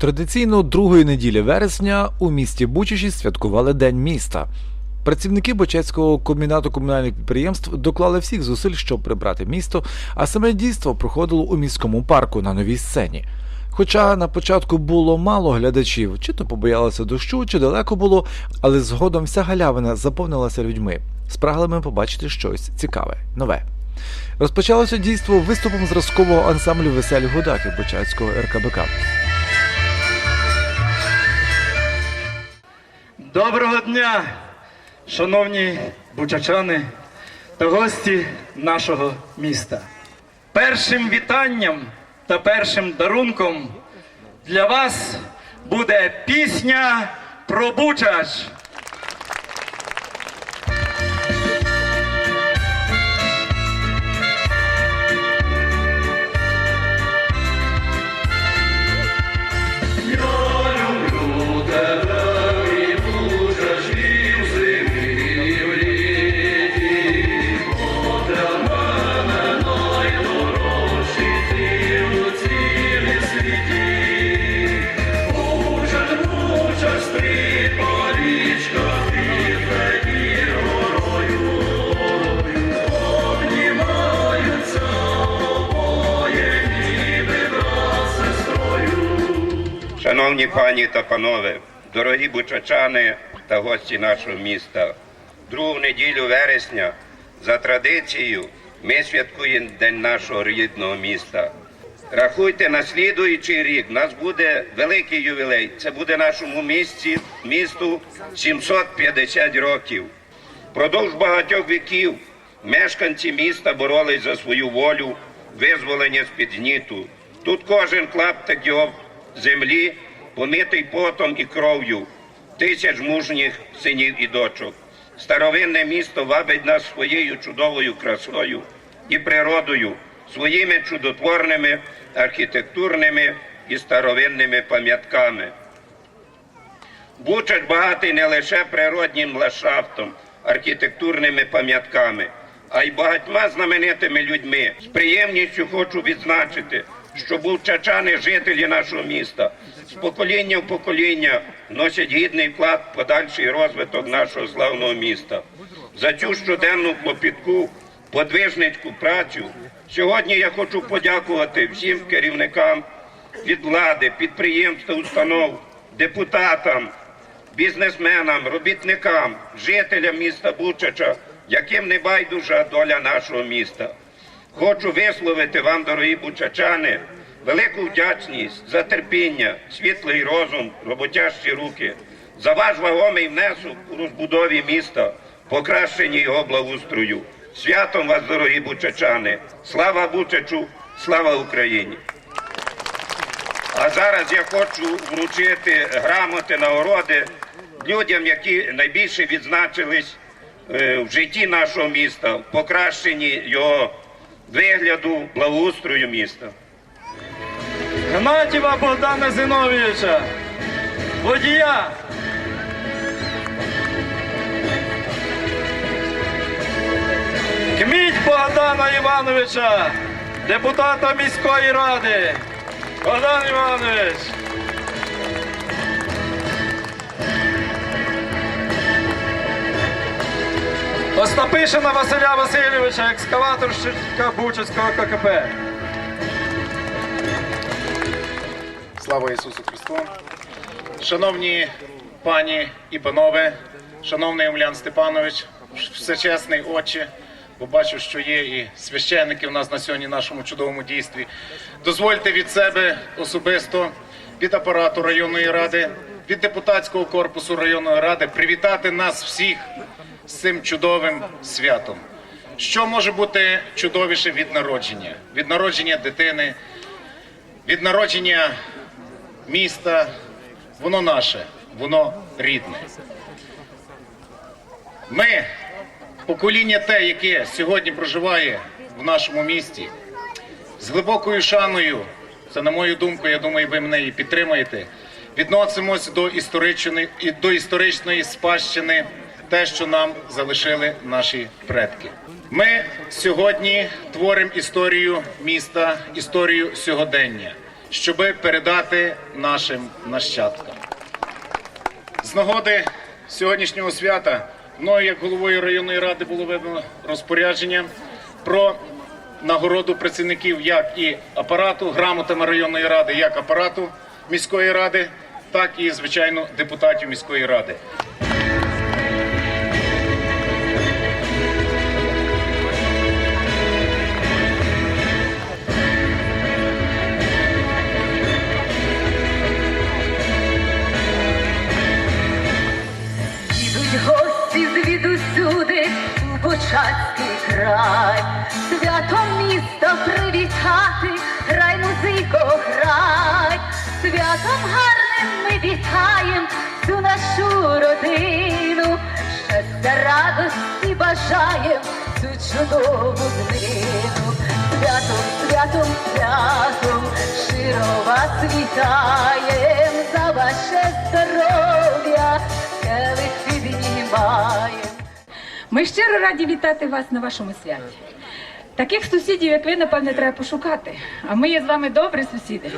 Традиційно другої неділі вересня у місті Бучачі святкували День міста. Працівники Бочацького комбінату комунальних підприємств доклали всіх зусиль, щоб прибрати місто, а саме дійство проходило у міському парку на новій сцені. Хоча на початку було мало глядачів, чи то побоялися дощу, чи далеко було, але згодом вся галявина заповнилася людьми, спраглими побачити щось цікаве, нове. Розпочалося дійство виступом зразкового ансамблю веселі гудаки Бочацького РКБК. Доброго дня, шановні бучачани та гості нашого міста. Першим вітанням та першим дарунком для вас буде пісня про Бучач. Шановні пані та панове, дорогі бучачани та гості нашого міста, другу неділю вересня за традицією ми святкуємо День нашого рідного міста. Рахуйте, на слідуючий рік у нас буде великий ювілей. Це буде нашому місті, місту 750 років. Продовж багатьох віків мешканці міста боролись за свою волю, визволення з-під гніту. Тут кожен клаптик його землі помитий потом і кров'ю тисяч мужніх синів і дочок. Старовинне місто вабить нас своєю чудовою красою і природою, своїми чудотворними архітектурними і старовинними пам'ятками. Бучач багатий не лише природнім ландшафтом, архітектурними пам'ятками, а й багатьма знаменитими людьми. З приємністю хочу відзначити, що бучачани, жителі нашого міста, з покоління в покоління носять гідний вклад в подальший розвиток нашого славного міста. За цю щоденну клопітку, подвижницьку працю сьогодні я хочу подякувати всім керівникам від влади, підприємств установ, депутатам, бізнесменам, робітникам, жителям міста Бучача, яким не байдужа доля нашого міста. Хочу висловити вам, дорогі бучачани, велику вдячність за терпіння, світлий розум, роботящі руки, за ваш вагомий внесок у розбудові міста, покращенні його благоустрою. Святом вас, дорогі бучачани! Слава Бучачу! Слава Україні! А зараз я хочу вручити грамоти, нагороди людям, які найбільше відзначились е, в житті нашого міста, в покращенні його вигляду, благоустрою міста. Гнатіва Богдана Зиновійовича, водія. Кміть Богдана Івановича, депутата міської ради. Богдан Іванович. Остапишина Василя Васильовича, екскаваторщика Бучацького ККП. Слава Ісусу Христу! Шановні пані і панове, шановний Омлян Степанович, всечесний отче, бо бачу, що є і священники в нас на сьогодні нашому чудовому дійстві. Дозвольте від себе особисто, від апарату районної ради, від депутатського корпусу районної ради привітати нас всіх з цим чудовим святом. Що може бути чудовіше від народження? Від народження дитини, від народження міста, воно наше, воно рідне. Ми, покоління те, яке сьогодні проживає в нашому місті, з глибокою шаною, це на мою думку, я думаю, ви мене і підтримаєте, відносимось до історичної, до історичної спадщини, те, що нам залишили наші предки. Ми сьогодні творимо історію міста, історію сьогодення. щоби передати нашим нащадкам. З нагоди сьогоднішнього свята мною, як головою районної ради, було видано розпорядження про нагороду працівників як і апарату, грамотами районної ради, як апарату міської ради, так і, звичайно, депутатів міської ради. У край, святом міста привітати, грай музико, грай, святом гарним ми вітаєм всю нашу родину, щастя, радості бажаєм цю чудову днину. Святом, святом, святом, широ вас вітаєм за ваше здоров'я, келих піднімаєм. Ми щиро раді вітати вас на вашому святі. Таких сусідів, як ви, напевне, треба пошукати. А ми є з вами добрі сусіди.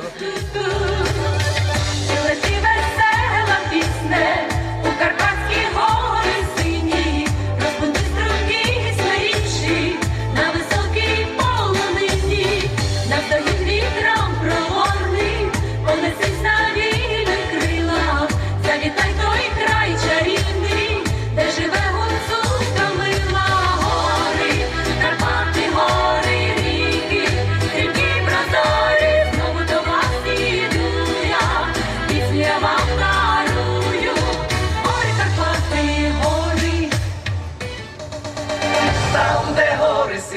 Лети весела пісне,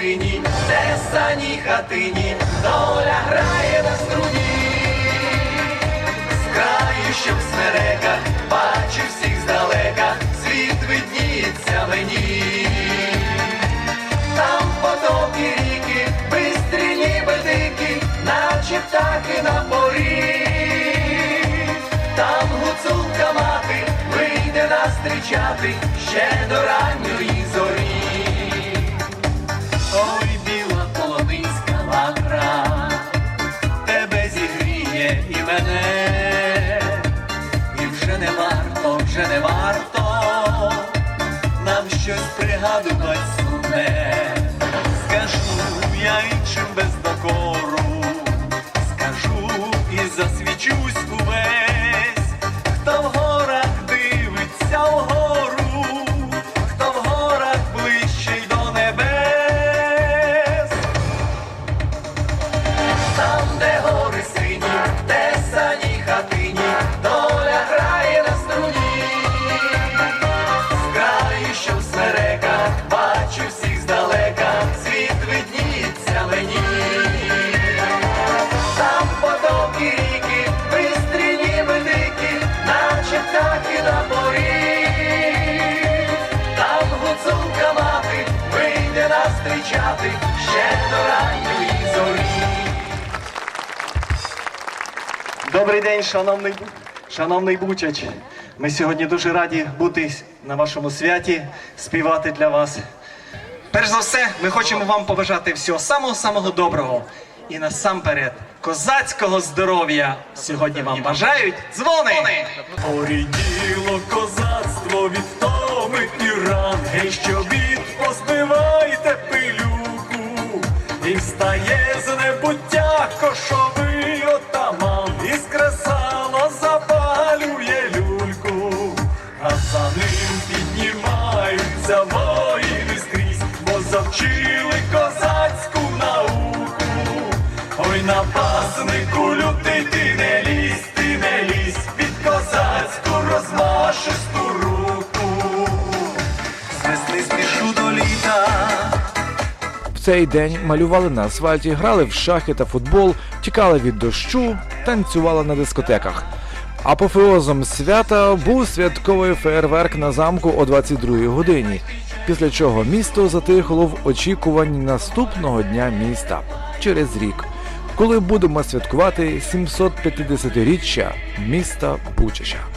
сині, де сані хатині, доля грає на струні, з краю, що в смереках, бачу всіх здалека, світ видніється мені. Там потоки ріки, бистрі ніби дикі, наче птахи на порі. Там гуцулка мати вийде нас зустрічати ще до ранньої мене, і вже не варто, вже не варто нам щось пригадувати сумне. Скажу я іншим без докору, скажу і засвічусь увесь, зустрічати ще до ранньої зорі. Добрий день, шановний, шановний Бучач. Ми сьогодні дуже раді бути на вашому святі, співати для вас. Перш за все, ми хочемо вам побажати всього самого-самого доброго. І насамперед, козацького здоров'я сьогодні вам бажають дзвони! Поріділо козацтво від втоми і ран, гей, що встає з небуття кошовий отаман, із скресало цей день малювали на асфальті, грали в шахи та футбол, тікали від дощу, танцювали на дискотеках. Апофеозом свята був святковий феєрверк на замку о 22 годині, після чого місто затихло в очікуванні наступного дня міста через рік, коли будемо святкувати 750-річчя міста Бучача.